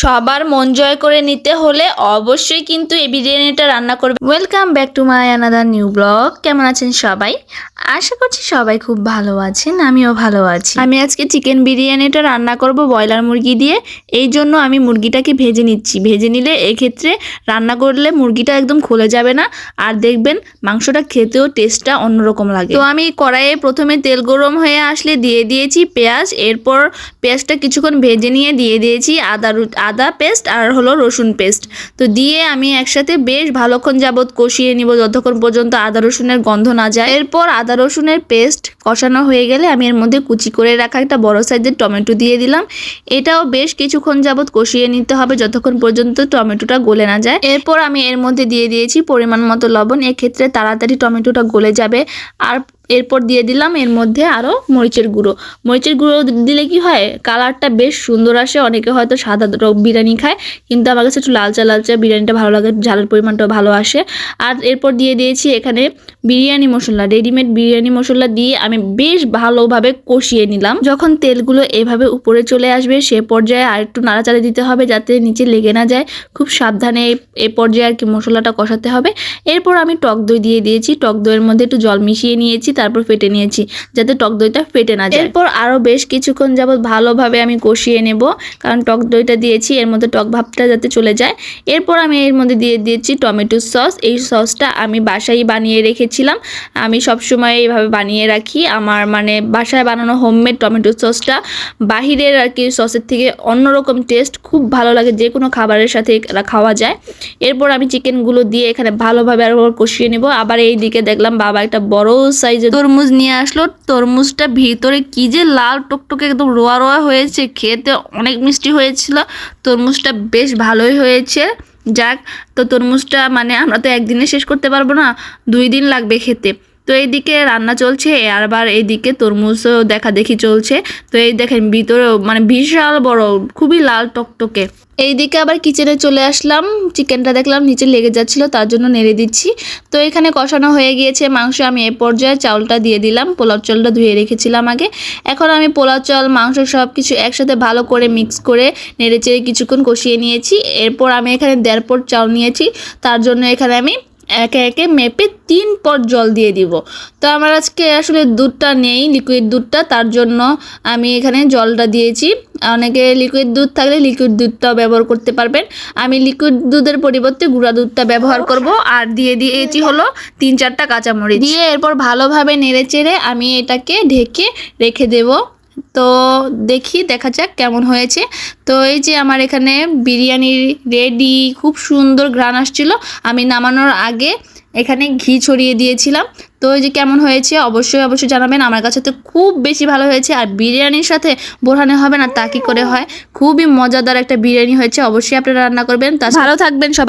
সবার মন জয় করে নিতে হলে অবশ্যই কিন্তু এই বিরিয়ানিটা রান্না করবে। Welcome back to my another new blog কেমন আছেন সবাই? আশা করছি সবাই খুব ভালো আছেন, আমিও ভালো আছি। আমি আজকে চিকেন বিরিয়ানিটা রান্না করব ব্রয়লার মুরগি দিয়ে। এই জন্য আমি মুরগিটাকে ভেজে নিচ্ছি। ভেজে নিলে এক্ষেত্রে রান্না করলে মুরগিটা একদম খুলে যাবে না। আর দেখবেন মাংসটা খেতেও টেস্টটা অন্যরকম লাগে। তো আমি কড়াইয়ে প্রথমে তেল গরম হয়ে আসলে দিয়ে দিয়েছি পেঁয়াজ। এরপর পেঁয়াজটা কিছুক্ষণ ভেজে নিয়ে দিয়ে দিয়েছি আদা আদা পেস্ট আর হলো রসুন পেস্ট। তো দিয়ে আমি একসাথে বেশ ভালোক্ষণ যাবৎ কষিয়ে নিব যতক্ষণ পর্যন্ত আদা রসুনের গন্ধ না যায়। এরপর আদা রসুনের পেস্ট কষানো হয়ে গেলে আমি এর মধ্যে কুচি করে রাখা একটা বড় সাইজের টমেটো দিয়ে দিলাম। এটাও বেশ কিছুক্ষণ যাবৎ কষিয়ে নিতে হবে যতক্ষণ পর্যন্ত টমেটোটা গলে না যায়। এরপর আমি এর মধ্যে দিয়ে দিয়েছি পরিমাণ মতো লবণ। এক্ষেত্রে তাড়াতাড়ি টমেটোটা গলে যাবে। আর এরপর দিয়ে দিলাম এর মধ্যে আরও মরিচের গুঁড়ো। মরিচের গুঁড়ো দিলে কি হয়? কালারটা বেশ সুন্দর আসে। অনেকে হয়তো সাদা বিরিয়ানি খায়, কিন্তু আমার কাছে একটু লালচা লালচা বিরিয়ানিটা ভালো লাগে, ঝালের পরিমাণটাও ভালো আসে। আর এরপর দিয়ে দিয়েছি এখানে বিরিয়ানি মশলা রেডিমেড বিরিয়ানি মশলা দিয়ে আমি বেশ ভালোভাবে কষিয়ে নিলাম। যখন তেলগুলো এভাবে উপরে চলে আসবে, সে পর্যায়ে আর একটু নাড়াচাড়া দিতে হবে যাতে নিচে লেগে না যায়। খুব সাবধানে এই পর্যায়ে আর কি মশলাটা কষাতে হবে। এরপর আমি টক দই দিয়ে দিয়েছি। টক দইয়ের মধ্যে একটু জল মিশিয়ে নিয়েছি তারপর ফেটে নিয়েছি, যাতে টক দইটা ফেটে না যায়। এরপর আরও বেশ কিছুক্ষণ যাবত ভালোভাবে আমি কষিয়ে নেব, কারণ টক দইটা দিয়েছি, এর মধ্যে টক ভাবটা যাতে চলে যায়। এরপর আমি এর মধ্যে দিয়ে দিয়েছি টমেটো সস, এই সসটা আমি বাসায় বানিয়ে রেখেছিলাম। আমি সবসময় এইভাবে বানিয়ে রাখি। আমার মানে বাসায় বানানো হোমমেড টমেটো সসটা বাহিরের আর কি সসের থেকে অন্যরকম টেস্ট খুব ভালো লাগে, যে কোনো খাবারের সাথে খাওয়া যায়। এরপর আমি চিকেনগুলো দিয়ে এখানে ভালোভাবে আরও কষিয়ে নেব। আবার এই দিকে দেখলাম বাবা একটা বড় সাইজের তরমুজ নিয়ে আসলো। তরমুজটা ভিতরে কি যে লাল টকটকে একদম রোয়া রোয়া হয়েছে, খেতে অনেক মিষ্টি হয়েছিল। তরমুজটা বেশ ভালোই হয়েছে। যাক, তো তরমুজটা মানে আমরা তো একদিনে শেষ করতে পারব না, দুই দিন লাগবে খেতে। তো এইদিকে রান্না চলছে, আবার এইদিকে তরমুজও দেখা দেখি চলছে। তো এই দেখেন ভিতরেও মানে বিশাল বড়, খুবই লাল টকটকে। এইদিকে আবার কিচেনে চলে আসলাম, চিকেনটা দেখলাম নিচে লেগে যাচ্ছিল, তার জন্য নেড়ে দিচ্ছি। তো এখানে কষানো হয়ে গিয়েছে, মাংস আমি এ পর্যায়ে চাউলটা দিয়ে দিলাম, পোলাও চালটা ধুয়ে রেখেছিলাম আগে। এখন আমি পোলাও চাল মাংস সব কিছু একসাথে ভালো করে মিক্স করে নেড়ে চেড়ে কিছুক্ষণ কষিয়ে নিয়েছি। এরপর আমি এখানে দেড় চাউল নিয়েছি, তার জন্য এখানে আমি একে একে মেপে তিন পট জল দিয়ে দিব। তো আমার আজকে আসলে দুধটা নেই লিকুইড দুধটা, তার জন্য আমি এখানে জলটা দিয়েছি। অনেকে লিকুইড দুধ থাকলে লিকুইড দুধটাও ব্যবহার করতে পারবেন। আমি লিকুইড দুধের পরিবর্তে গুঁড়া দুধটা ব্যবহার করব আর দিয়ে দিয়েছি হলো তিন চারটা কাঁচামরিচ। দিয়ে এরপর ভালোভাবে নেড়ে চেড়ে আমি এটাকে ঢেকে রেখে দেবো। তো দেখি, দেখা যাক কেমন হয়েছে। তো এই যে আমার এখানে বিরিয়ানি রেডি খুব সুন্দর ঘ্রাণ আসছিল। আমি নামানোর আগে এখানে ঘি ছড়িয়ে দিয়েছিলাম। তো এই যে কেমন হয়েছে অবশ্যই অবশ্যই জানাবেন। আমার কাছে তো খুব বেশি ভালো হয়েছে। আর বিরিয়ানির সাথে বোরহানে হবে না, তা কি করে হয়? খুবই মজাদার একটা বিরিয়ানি হয়েছে। অবশ্যই আপনারা রান্না করবেন। তা ভালো থাকবেন সবাই।